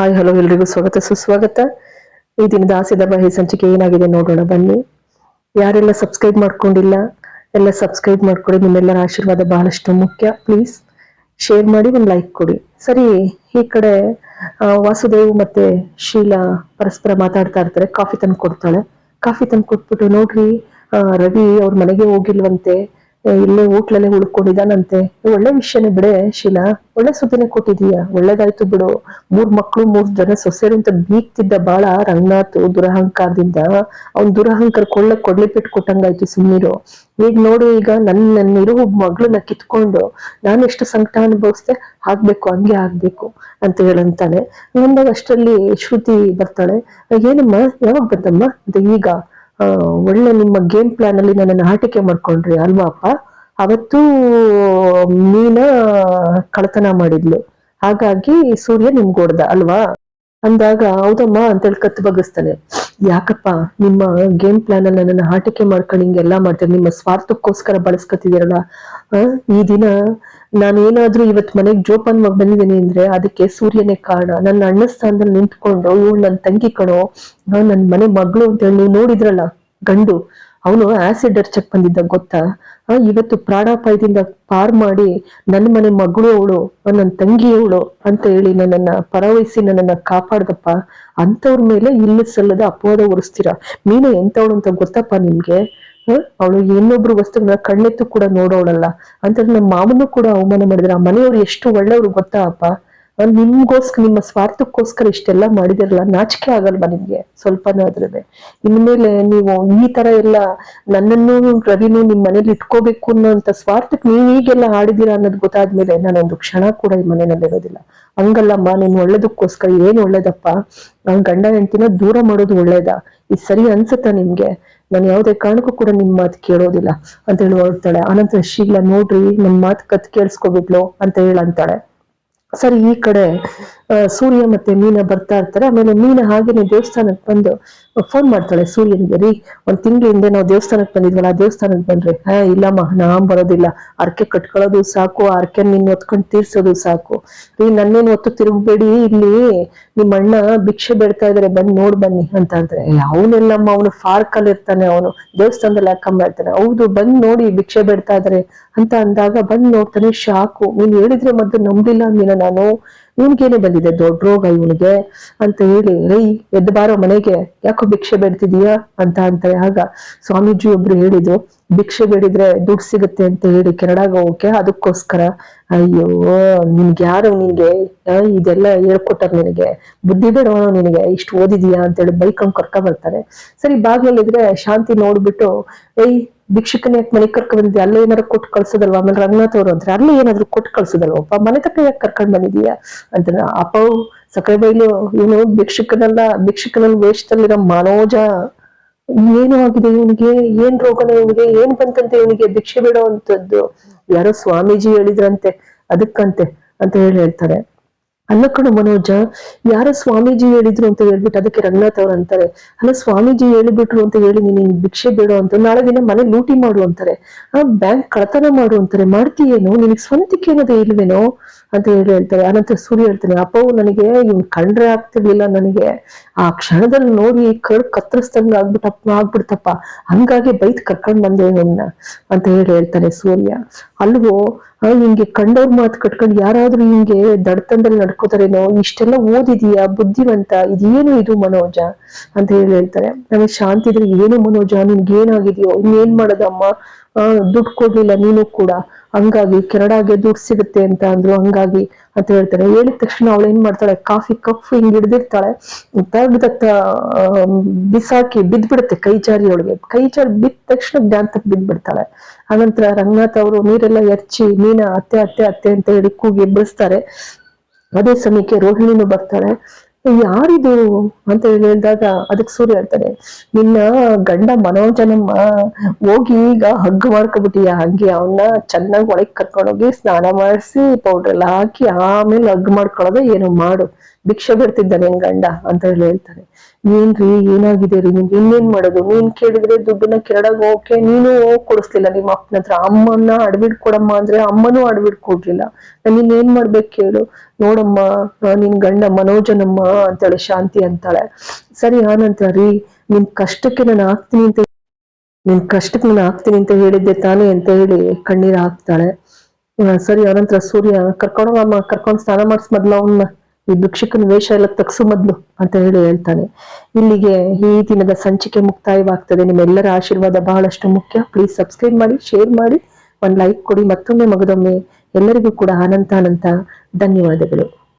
Hi, hello, ಎಲ್ರಿಗೂ ಸ್ವಾಗತ. ಸುಸ್ವಾಗತ. ಈ ದಿನದ ಆಸೆದ ಬಹಿ ಸಂಚಿಕೆ ಏನಾಗಿದೆ ನೋಡೋಣ, ಬನ್ನಿ. ಯಾರೆಲ್ಲ ಸಬ್ಸ್ಕ್ರೈಬ್ ಮಾಡ್ಕೊಂಡಿಲ್ಲ, ಎಲ್ಲ ಸಬ್ಸ್ಕ್ರೈಬ್ ಮಾಡ್ಕೊಡಿ. ನಿಮ್ಮೆಲ್ಲರ ಆಶೀರ್ವಾದ ಬಹಳಷ್ಟು ಮುಖ್ಯ. ಪ್ಲೀಸ್ ಶೇರ್ ಮಾಡಿ, ಒಂದು ಲೈಕ್ ಕೊಡಿ. ಸರಿ, ಈ ಕಡೆ ವಾಸುದೇವ್ ಮತ್ತೆ ಶೀಲಾ ಪರಸ್ಪರ ಮಾತಾಡ್ತಾ ಇರ್ತಾರೆ. ಕಾಫಿ ತಂದು ಕೊಡ್ತಾಳೆ. ಕಾಫಿ ತಂದು ಕೊಟ್ಬಿಟ್ಟು ನೋಡ್ರಿ ರವಿ ಅವ್ರ ಮನೆಗೆ ಹೋಗಿಲ್ವಂತೆ. ಇಲ್ಲೇ ಹೋಟ್ಲಲ್ಲೇ ಉಳ್ಕೊಂಡಿದ್ದಾನಂತೆ ಒಳ್ಳೆ ವಿಷಯನೇ ಬಿಡೆ, ಶೀಲಾ. ಒಳ್ಳೆ ಸುದ್ದಿನೇ ಕೊಟ್ಟಿದೀಯ ಒಳ್ಳೇದಾಯ್ತು ಬಿಡು. ಮೂರ್ ಮಕ್ಳು, ಮೂರ್ ಜನ ಸೊಸೆರು ಅಂತ ಬೀಗ್ತಿದ್ದ ಬಾಳ ರಂಗನಾಥ್ ದುರಹಂಕಾರದಿಂದ ಅವ್ನ್ ದುರಹಂಕಾರ ಕೊಳ್ಳೆ ಕೊಡ್ಲಿ ಬಿಟ್ಟು ಕೊಟ್ಟಂಗಾಯ್ತು ಸುಮ್ಮೀರು ಈಗ ನೋಡು ಈಗ ನನ್ ನನ್ನ ಇರೋ ಮಗಳನ್ನ ಕಿತ್ಕೊಂಡು ನಾನು ಎಷ್ಟು ಸಂಕಟ ಅನುಭವಿಸ್ದೆ ಆಗ್ಬೇಕು, ಹಂಗೆ ಆಗ್ಬೇಕು ಅಂತ ಹೇಳಂತಾನೆ. ಅಂದಾಗ ಅಷ್ಟರಲ್ಲಿ ಶ್ರುತಿ ಬರ್ತಾಳೆ. ಏನಮ್ಮ? ಯಾವಾಗ ಬಂದಮ್ಮ? ಅಂತ ಈಗ ಒಳ್ಳೆ ನಿಮ್ಮ ಗೇಮ್ ಪ್ಲಾನ್ ಅಲ್ಲಿ ನನ್ನನ್ನು ಆಟಿಕೆ ಮಾಡ್ಕೊಂಡ್ರಿ ಅಲ್ವಾ ಅಪ್ಪ? ಅವತ್ತು ಮೀನ ಕಳತನ ಮಾಡಿದ್ಲು. ಹಾಗಾಗಿ ಸೂರ್ಯ ನಿಮ್ಗೆ ಹೊಡ್ದ, ಅಲ್ವಾ? ಅಂದಾಗ, ಹೌದಮ್ಮ ಅಂತೇಳಿ ಕತ್ತು ಬಗ್ಗಿಸ್ತಾನೆ. ಯಾಕಪ್ಪ? ನಿಮ್ಮ ಗೇಮ್ ಪ್ಲಾನ್ ಅಲ್ಲಿ ನನ್ನನ್ನು ಆಟಿಕೆ ಮಾಡ್ಕೊಂಡು ಹಿಂಗೆಲ್ಲ ಮಾಡ್ತಾರೆ? ನಿಮ್ಮ ಸ್ವಾರ್ಥಕ್ಕೋಸ್ಕರ ಬಳಸ್ಕೊತಿದ್ದೀರಲ್ಲ? ಈ ದಿನ ನಾನೇನಾದ್ರೂ ಇವತ್ ಮನೆಗ್ ಜೋಪಾನವಾಗಿ ಬಂದಿದ್ದೀನಿ ಅಂದ್ರೆ ಅದಕ್ಕೆ ಸೂರ್ಯನೇ ಕಾರಣ. ನನ್ನ ಅಣ್ಣ ಸ್ಥಾನದಲ್ಲಿ ನಿಂತ್ಕೊಂಡು ಇವಳು ನನ್ನ ತಂಗಿ ಕಣೋ ನನ್ನ ನನ್ ಮನೆ ಮಗಳು ಅಂತ ಹೇಳಿ ನೀವು ನೋಡಿದ್ರಲ್ಲ, ಗಂಡು ಅವನು ಆಸಿಡ್ ಅರ್ಚಕ್ ಬಂದಿದ್ದ ಗೊತ್ತಾ? ಇವತ್ತು ಪ್ರಾಣಾಪಾಯದಿಂದ ಪಾರ್ ಮಾಡಿ ನನ್ನ ಮನೆ ಮಗಳು ಅವಳು ನನ್ನ ತಂಗಿ ಅವಳು ಅಂತ ಹೇಳಿ ನನ್ನನ್ನ ಪರವಹಿಸಿ ನನ್ನನ್ನ ಕಾಪಾಡ್ದಪ್ಪ. ಅಂತವ್ರ ಮೇಲೆ ಇಲ್ಲ ಸಲ್ಲದ ಅಪವಾದ ಹೊರಿಸ್ತೀರಾ ಮೀನು ಎಂತವಳು ಅಂತ ಗೊತ್ತಪ್ಪ ನಿಮ್ಗೆ? ಅವಳು ಇನ್ನೊಬ್ರು ವಸ್ತುಗಳನ್ನ ಕಣ್ಣೆತ್ತು ಕೂಡ ನೋಡೋಳಲ್ಲ. ಅಂತ ನಮ್ಮ ಮಾಮನು ಕೂಡ ಅವಮಾನ ಮಾಡಿದ್ರೆ. ಆ ಮನೆಯವ್ರು ಎಷ್ಟು ಒಳ್ಳೆಯವ್ರು ಗೊತ್ತಾ ಅಪ್ಪ ನಿಮ್ಗೋಸ್ಕರ, ನಿಮ್ಮ ಸ್ವಾರ್ಥಕ್ಕೋಸ್ಕರ ಇಷ್ಟೆಲ್ಲ ಮಾಡಿದಿರಲ್ಲ, ನಾಚಿಕೆ ಆಗಲ್ವಾ ನಿಮ್ಗೆ? ಸ್ವಲ್ಪನಾದ್ರೂ ಇನ್ಮೇಲೆ ನೀವು ಈ ತರ ಎಲ್ಲ ನನ್ನನ್ನು, ರವಿನೂ ನಿಮ್ ಮನೇಲಿ ಇಟ್ಕೋಬೇಕು ಅನ್ನೋಂತ ಸ್ವಾರ್ಥಕ್ಕೆ ನೀವ್ ಈಗೆಲ್ಲ ಆಡಿದೀರ ಅನ್ನೋದು ಗೊತ್ತಾದ್ಮೇಲೆ ನಾನೊಂದು ಕ್ಷಣ ಕೂಡ ಈ ಮನೆಯಲ್ಲಿ ಇರೋದಿಲ್ಲ. ಹಂಗಲ್ಲಮ್ಮ, ನೀನು ಒಳ್ಳೇದಕ್ಕೋಸ್ಕರ ಏನ್ ಒಳ್ಳೇದಪ್ಪ? ನಾನ್ ಗಂಡ ಹೆಂಡತಿನ ದೂರ ಮಾಡೋದು ಒಳ್ಳೇದಾ? ಇದು ಸರಿ ಅನ್ಸುತ್ತಾ ನಿಮ್ಗೆ? ನಾನು ಯಾವುದೇ ಕಾರಣಕ್ಕೂ ಕೂಡ ನಿಮ್ ಮಾತು ಕೇಳೋದಿಲ್ಲ. ಅಂತ ಹೇಳಿ ಹೊರಡ್ತಾಳೆ ಆನಂತರ ಶೀಲ ನೋಡ್ರಿ, ನನ್ ಮಾತು ಕತ್ ಕೇಳಿಸ್ಕೊಬಿಟ್ಲು ಅಂತ ಹೇಳಂತಾಳೆ. ಸರಿ ಈ ಕಡೆ ಆ, ಸೂರ್ಯ ಮತ್ತೆ ಮೀನ ಬರ್ತಾ ಇರ್ತಾರೆ. ಆಮೇಲೆ ಮೀನ ಹಾಗೇನೆ ದೇವಸ್ಥಾನಕ್ಕೆ ಬಂದು ಫೋನ್ ಮಾಡ್ತಾಳೆ ಸೂರ್ಯನಿಗೆ, ರೀ, ಒಂದ್ ತಿಂಗಳಿಂದ ನಾವು ದೇವಸ್ಥಾನಕ್ಕೆ ಬಂದಿದ್ವಲ್ಲ, ಆ ದೇವಸ್ಥಾನಕ್ಕೆ ಬನ್ರಿ. ಹಾ, ಇಲ್ಲಮ್ಮ ನಾ ಬರೋದಿಲ್ಲ. ಅರ್ಕೆ ಕಟ್ಕೊಳ್ಳೋದು ಸಾಕು ಅರ್ಕೆ ನಿನ್ ಹೊತ್ಕೊಂಡ್ ತೀರ್ಸೋದು ಸಾಕು. ರೀ, ನನ್ನೇನ್ ಒತ್ತು ತಿರುಗಬೇಡಿ, ಇಲ್ಲಿ ನಿಮ್ಮ ಅಣ್ಣ ಭಿಕ್ಷೆ ಬೇಡ್ತಾ ಇದಾರೆ ಬಂದ್ ನೋಡ್ ಬನ್ನಿ, ಅಂತ ಅಂದ್ರೆ ಅವನೆಲ್ಲಮ್ಮ, ಅವನು ಫಾರ್ಕ್ ಅಲ್ಲಿ ಇರ್ತಾನೆ, ಅವನು ದೇವಸ್ಥಾನದಲ್ಲಿ ಹಾಕಂಬ ಇರ್ತಾನೆ. ಹೌದು, ಬಂದ್ ನೋಡಿ, ಭಿಕ್ಷೆ ಬೇಡ್ತಾ ಇದಾರೆ. ಅಂತ ಅಂದಾಗ ಬಂದ್ ನೋಡ್ತಾನೆ, ಶಾಕು, ನೀನ್ ಹೇಳಿದ್ರೆ ಮೊದ್ಲು ನಂಬಿಲ್ಲ ನೀನ ನಾನು. ಇವನ್ಗೇನೆ ಬಂದಿದೆ ದೊಡ್ಡ ರೋಗ ಇವನಿಗೆ ಅಂತ ಹೇಳಿ, ರೈ, ಎದ್ದು ಬಾರೋ ಮನೆಗೆ, ಯಾಕೋ ಭಿಕ್ಷೆ ಬೇಡ್ತಿದೀಯಾ? ಅಂತ ಅಂತ ಆಗ ಸ್ವಾಮೀಜಿ ಒಬ್ರು ಹೇಳಿದ್ರು, ಭಿಕ್ಷೆ ಬೇಡಿದ್ರೆ ದುಡ್ಡು ಸಿಗುತ್ತೆ ಅಂತ ಹೇಳಿ ಕೆನಡಾಗ ಹೋಗಕ್ಕೆ, ಅದಕ್ಕೋಸ್ಕರ ಅಯ್ಯೋ, ನಿನ್ಗೆ ಯಾರು ನಿನ್ಗೆ? ಇದೆಲ್ಲ ಹೇಳ್ಕೊಟ್ಟಾರ ನಿನಗೆ. ಬುದ್ಧಿ ಬೇಡವನೋ ನಿನಗೆ? ಇಷ್ಟು ಓದಿದೀಯಾ? ಅಂತೇಳಿ ಅಂಗ್ ಕರ್ಕ ಬರ್ತಾರೆ. ಸರಿ ಬಾಗ್ಲಲ್ಲಿದ್ರೆ ಶಾಂತಿ ನೋಡ್ಬಿಟ್ಟು, ಏಯ್ ಭಿಕ್ಷಕನ ಯಾಕೆ ಮನೆ ಬಂದಿದ್ಯಾ? ಅಲ್ಲೇ ಏನಾದ್ರು ಕೊಟ್ಟು ಕಳ್ಸೋದಲ್ವಾ? ಆಮೇಲೆ ರಂಗನಾಥ್ ಅವರು ಅಂತಾರೆ ಅಲ್ಲೇ ಏನಾದ್ರು ಕೊಟ್ಟು ಕಳ್ಸೋದಲ್ವಪ್ಪ ಮನೆ ತಕ್ಕ ಯಾಕೆ ಕರ್ಕೊಂಡ್ ಬಂದಿದೀಯಾ? ಅಂತ ಅಪ್ಪವು ಸಕ್ಕರೆ ಬೈಲು, ಇವನು ಭಿಕ್ಷಕನಲ್ಲ ಭಿಕ್ಷಕನ ವೇಷದಲ್ಲಿರೋ ಮನೋಜ ಏನು ಆಗಿದೆ ಇವನಿಗೆ? ಏನ್ ರೋಗನ ಇವನಿಗೆ? ಏನ್ ಬಂತಂತೆ ಇವನಿಗೆ? ಭಿಕ್ಷೆ ಬಿಡೋ ಅಂತದ್ದು. ಯಾರೋ ಸ್ವಾಮೀಜಿ ಹೇಳಿದ್ರಂತೆ, ಅದಕ್ಕಂತೆ ಅಂತ ಹೇಳಿ ಹೇಳ್ತಾರೆ. ಅಲ್ಲ ಮನೋಜ, ಯಾರು ಸ್ವಾಮೀಜಿ ಹೇಳಿದ್ರು ಅಂತ ಹೇಳ್ಬಿಟ್ಟು ಅದಕ್ಕೆ ರಂಗನಾಥ್ ಅವ್ರು ಅಂತಾರೆ. ಅಲ್ಲ ಸ್ವಾಮೀಜಿ ಹೇಳಿಬಿಟ್ರು ಅಂತ ಹೇಳಿ ನೀನು ಭಿಕ್ಷೆ ಬೇಡ ಅಂತ, ನಾಳೆ ದಿನ ಮನೆ ಲೂಟಿ ಮಾಡು ಅಂತಾರೆ. ಆ, ಬ್ಯಾಂಕ್ ಕಳತನ ಮಾಡು ಅಂತಾರೆ. ಮಾಡ್ತೀಯೇನು? ನಿನಗೆ ಸ್ವಂತಕ್ಕೆ ಏನದೇ ಇಲ್ವೇನೋ? ಅಂತ ಹೇಳಿ ಹೇಳ್ತಾರೆ. ಅನಂತರ ಸೂರ್ಯ ಹೇಳ್ತಾನೆ ಅಪ್ಪವು ನನಗೆ ಇವ್ನು ಕಂಡ್ರೆ ಆಗ್ತಿರ್ಲಿಲ್ಲ ನನಗೆ. ಆ ಕ್ಷಣದಲ್ಲಿ ನೋಡಿ ಕರ್ ಕತ್ತರಿಸ್ದಂಗ ಆಗ್ಬಿಟ್ಟಪ್ಪ, ಆಗ್ಬಿಡ್ತಪ್ಪ. ಹಂಗಾಗಿ ಬೈತ್ ಕರ್ಕೊಂಡ್ ಬಂದೆ ಇವನ್ನ ಅಂತ ಹೇಳಿ ಹೇಳ್ತಾನೆ ಸೂರ್ಯ. ಅಲ್ವೋ ಹಿಂಗೆ ಕಂಡವ್ರ ಮಾತು ಕಟ್ಕೊಂಡು ಯಾರಾದ್ರೂ ಹಿಂಗೆ ದಡ್ತನದಲ್ಲಿ ನಡ್ಕೋತಾರೇನೋ, ಇಷ್ಟೆಲ್ಲ ಓದಿದೀಯಾ, ಬುದ್ಧಿವಂತ, ಇದೇನು ಇದು ಮನೋಜ? ಅಂತ ಹೇಳಿ ಹೇಳ್ತಾರೆ. ನಮಗೆ ಶಾಂತಿ ಇದ್ರೆ ಏನು ಮನೋಜ? ನಿನ್ಗೆ ಏನಾಗಿದೆಯೋ ಇನ್ನೇನ್ ಮಾಡೋದಮ್ಮ? ಆ ದುಡ್ಡು ಕೊಡ್ಲಿಲ್ಲ, ನೀನು ಕೂಡ. ಹಂಗಾಗಿ ಕೆರಡಾಗೆ ದುಡ್ಡು ಸಿಗುತ್ತೆ ಅಂತ ಅಂದ್ರು, ಹಂಗಾಗಿ ಅಂತ ಹೇಳ್ತಾರೆ. ಹೇಳಿದ ತಕ್ಷಣ ಅವಳು ಏನ್ ಮಾಡ್ತಾಳೆ, ಕಾಫಿ ಕಪ್ ಹಿಂಗ್ ಹಿಡ್ದಿರ್ತಾಳೆ ತಗ್ದ ಬಿಸಾಕಿ ಬಿದ್ಬಿಡುತ್ತೆ ಕೈ ಜಾರಿ ಅವಳಿಗೆ. ಕೈ ಬಿದ್ದ ತಕ್ಷಣ ಜ್ಞಾನ ಬಿದ್ದ್ಬಿಡ್ತಾಳೆ ಆನಂತರ ರಂಗನಾಥ್ ಅವರು, ನೀರೆಲ್ಲ ಎರ್ಚಿ ಮೀನ ಅತ್ತೆ ಅತ್ತೆ ಅತ್ತೆ ಅಂತ ಹೇಳಿ ಕೂಗಿ ಎಬ್ಬಿಸ್ತಾರೆ. ಅದೇ ಸಮಯಕ್ಕೆ ರೋಹಿಣಿನೂ ಬರ್ತಾಳೆ. ಯಾರಿದು ಅಂತ ಹೇಳಿ ಹೇಳಿದಾಗ ಅದಕ್ಕೆ ಸೂರ್ಯ ಹೇಳ್ತಾನೆ, ನಿನ್ನ ಗಂಡ ಮನೋಜನಮ್ಮ ಹೋಗಿ ಈಗ ಹಗ್ಗ ಮಾಡ್ಕೊಬಿಟ್ಟಿಯ, ಹಂಗೆ ಅವನ್ನ ಚೆನ್ನಾಗಿ ಒಳಗ್ ಕರ್ಕೊಂಡೋಗಿ ಸ್ನಾನ ಮಾಡಿಸಿ ಪೌಡರ್ ಎಲ್ಲ ಹಾಕಿ ಆಮೇಲೆ ಹಗ್ ಮಾಡ್ಕೊಳ್ಳೋದು ಏನೋ ಮಾಡು, ಭಿಕ್ಷೆ ಬಿಡ್ತಿದ್ದ ನಿನ್ ಗಂಡ ಅಂತ ಹೇಳಿ ಹೇಳ್ತಾನೆ. ಏನ್ರಿ ಏನಾಗಿದೆ ರೀ? ನಿಮ್ಗೆ ಇನ್ನೇನ್ ಮಾಡೋದು? ನೀನ್ ಕೇಳಿದ್ರೆ ದುಡ್ಡನ್ನ ಕೆರಡಾಗ ಹೋಗಕ್ಕೆ ನೀನು ಹೋಗ್ ಕೊಡಿಸ್ಲಿಲ್ಲ. ನಿಮ್ಮ ಅಪ್ಪನ ಹತ್ರ. ಅಮ್ಮನ್ನ ಅಡ್ಬಿಡ್ ಕೊಡಮ್ಮ ಅಂದ್ರೆ ಅಮ್ಮನೂ ಅಡ್ಬಿಡ್ ಕೊಡ್ಲಿಲ್ಲ. ನಾನು ಏನ್ ಮಾಡ್ಬೇಕು ಕೇಳು ನೋಡಮ್ಮ ನಿನ್ ಗಂಡ ಮನೋಜನಮ್ಮ ಅಂತಾಳೆ, ಶಾಂತಿ ಅಂತಾಳೆ. ಸರಿ ಆನಂತರ ರೀ ನಿಮ್ ಕಷ್ಟಕ್ಕೆ ನಾನು ಆಗ್ತೀನಿ ಅಂತ ನಿನ್ ಕಷ್ಟಕ್ಕೆ ನಾನು ಆಗ್ತೀನಿ ಅಂತ ಹೇಳಿದ್ದೆ ತಾನೇ ಅಂತ ಹೇಳಿ ಕಣ್ಣೀರ್ ಹಾಕ್ತಾಳೆ. ಸರಿ ಆನಂತರ ಸೂರ್ಯ ಕರ್ಕೊಂಡೋಗಮ್ಮ ಕರ್ಕೊಂಡ್ ಸ್ನಾನ ಮಾಡಿಸ್ ಮೊದ್ಲು ಅವನ್ನ ಈ ಭಿಕ್ಷುಕನ ವೇಷ ಎಲ್ಲ ತಗ್ಸು ಮೊದ್ಲು ಅಂತ ಹೇಳಿ ಹೇಳ್ತಾನೆ. ಇಲ್ಲಿಗೆ ಈ ದಿನದ ಸಂಚಿಕೆ ಮುಕ್ತಾಯವಾಗ್ತದೆ. ನಿಮ್ಮೆಲ್ಲರ ಆಶೀರ್ವಾದ ಬಹಳಷ್ಟು ಮುಖ್ಯ. ಪ್ಲೀಸ್ ಸಬ್ಸ್ಕ್ರೈಬ್ ಮಾಡಿ ಶೇರ್ ಮಾಡಿ. ಒಂದ್ ಲೈಕ್ ಕೊಡಿ. ಮತ್ತೊಮ್ಮೆ ಮಗದೊಮ್ಮೆ ಎಲ್ಲರಿಗೂ ಕೂಡ ಅನಂತ ಅನಂತ ಧನ್ಯವಾದಗಳು.